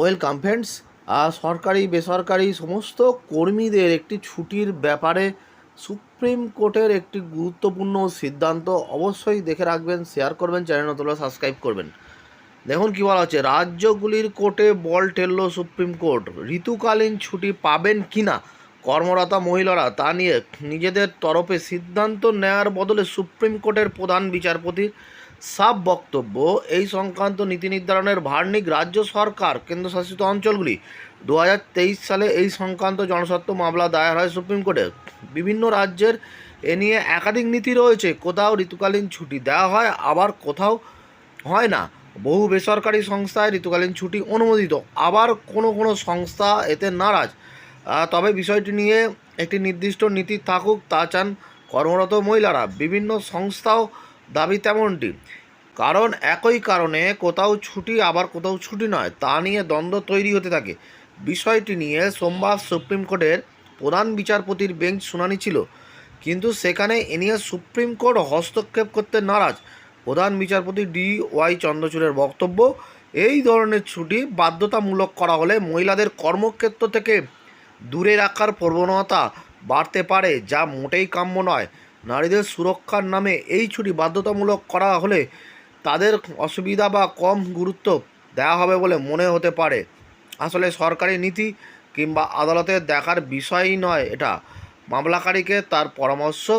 Welcome friends সরকারি, বেসরকারি সমস্ত কর্মীদের একটি ছুটির ব্যাপারে সুপ্রিম কোর্টের একটি গুরুত্বপূর্ণ সিদ্ধান্ত অবশ্যই দেখে রাখবেন শেয়ার করবেন চ্যানেল নতুন সাবস্ক্রাইব করবেন। দেখুন কী বলা হচ্ছে, রাজ্যগুলির কোর্টে বল টেললো সুপ্রিম কোর্ট, ঋতুকালীন ছুটি পাবেন কি না কর্মরতা মহিলারা তা নিয়ে নিজেদের তরফে সিদ্ধান্ত নেয়ার বদলে সুপ্রিম কোর্টের প্রধান বিচারপতির সাব বক্তব্য, এই সংক্রান্ত নীতি নির্ধারণের ভার্নিক রাজ্য সরকার, কেন্দ্রশাসিত অঞ্চলগুলি। দু হাজার তেইশ সালে এই সংক্রান্ত জনস্বার্থ মামলা দায়ের হয় সুপ্রিম কোর্টে। বিভিন্ন রাজ্যের এ নিয়ে একাধিক নীতি রয়েছে। কোথাও ঋতুকালীন ছুটি দেওয়া হয়, আবার কোথাও হয় না। বহু বেসরকারি সংস্থায় ঋতুকালীন ছুটি অনুমোদিত। আবার কোনো কোনো সংস্থা এতে নারাজ। তবে বিষয়টি নিয়ে একটি নির্দিষ্ট নীতি থাকুক, তা চান কর্মরত মহিলারা। বিভিন্ন সংস্থাও দাবি তেমনটি। কারণ একই কারণে কোথাও ছুটি আবার কোথাও ছুটি নয়, তা নিয়ে দ্বন্দ্ব তৈরি হতে থাকে। বিষয়টি নিয়ে সোমবার সুপ্রিম কোর্টের প্রধান বিচারপতির বেঞ্চ শুনানি ছিল। কিন্তু সেখানে এ নিয়ে সুপ্রিম কোর্ট হস্তক্ষেপ করতে নারাজ। প্রধান বিচারপতি ডি ওয়াই চন্দ্রচূড়ের বক্তব্য, এই ধরনের ছুটি বাধ্যতামূলক করা হলে মহিলাদের কর্মক্ষেত্র থেকে দূরে রাখার প্রবণতা বাড়তে পারে, যা মোটেই কাম্য নয়। নারীদের সুরক্ষার নামে এই ছুটি বাধ্যতামূলক করা হলে তাদের অসুবিধা বা কম গুরুত্ব দেওয়া হবে বলে মনে হতে পারে। আসলে সরকারি নীতি কিংবা আদালতের দেখার বিষয়ই নয় এটা। মামলাকারীকে তার পরামর্শ,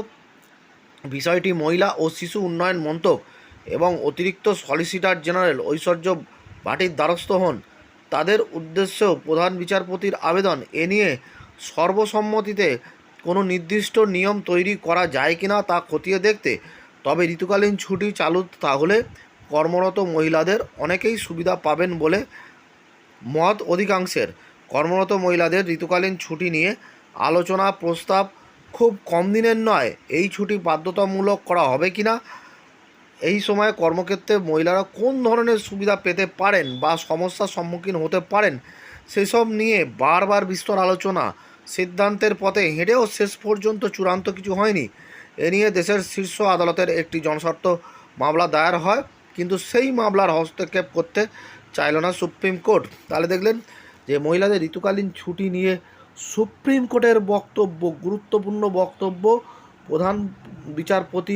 বিষয়টি মহিলা ও শিশু উন্নয়ন মন্ত্রক এবং অতিরিক্ত সলিসিটার জেনারেল ঐশ্বর্য ভাটির দ্বারস্থ হন। তাদের উদ্দেশ্যেও প্রধান বিচারপতির আবেদন এ নিয়ে সর্বসম্মতিতে কোনো নির্দিষ্ট নিয়ম তৈরি করা যায় কিনা তা খতিয়ে দেখতে, তবে ঋতুকালীন ছুটি চালু তাহলে কর্মরত মহিলাদের অনেকেই সুবিধা পাবেন বলে মত অধিকাংশের। কর্মরত মহিলাদের ঋতুকালীন ছুটি নিয়ে আলোচনা প্রস্তাব খুব কম দিনের নয়। এই ছুটি বাধ্যতামূলক করা হবে কি না এই সময় কর্মক্ষেত্রে মহিলারা কোন ধরনের সুবিধা পেতে পারেন বা সমস্যার সম্মুখীন হতে পারেন, সেসব নিয়ে বারবার বিস্তর আলোচনা। সিদ্ধান্তের পথে হেঁটেও শেষ পর্যন্ত চূড়ান্ত কিছু হয়নি। এ নিয়ে দেশের শীর্ষ আদালতের একটি জনস্বার্থ মামলা দায়ের হয়, কিন্তু সেই মামলার হস্তক্ষেপ করতে চাইল না সুপ্রিম কোর্ট। তাহলে দেখলেন যে মহিলাদের ঋতুকালীন ছুটি নিয়ে সুপ্রিম কোর্টের বক্তব্য, গুরুত্বপূর্ণ বক্তব্য প্রধান বিচারপতি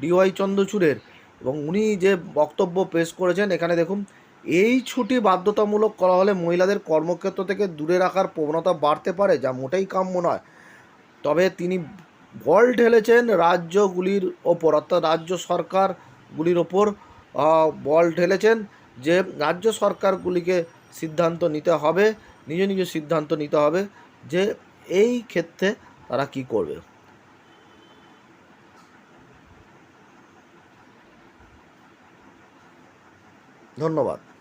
ডিওয়াই চন্দ্রচূড়ের। এবং উনি যে বক্তব্য পেশ করেছেন, এখানে দেখুন, এই ছুটি বাধ্যতামূলক করা হলে মহিলাদের কর্মক্ষেত্র থেকে দূরে রাখার প্রবণতা বাড়তে পারে, যা মোটেই কাম্য নয়। তবে তিনি বল ঢেলেছেন রাজ্যগুলির ওপর, অর্থাৎ রাজ্য সরকারগুলির ওপর বল ঢেলেছেন যে রাজ্য সরকারগুলিকে সিদ্ধান্ত নিতে হবে, নিজ নিজ সিদ্ধান্ত নিতে হবে যে এই ক্ষেত্রে তারা কি করবে। ধন্যবাদ।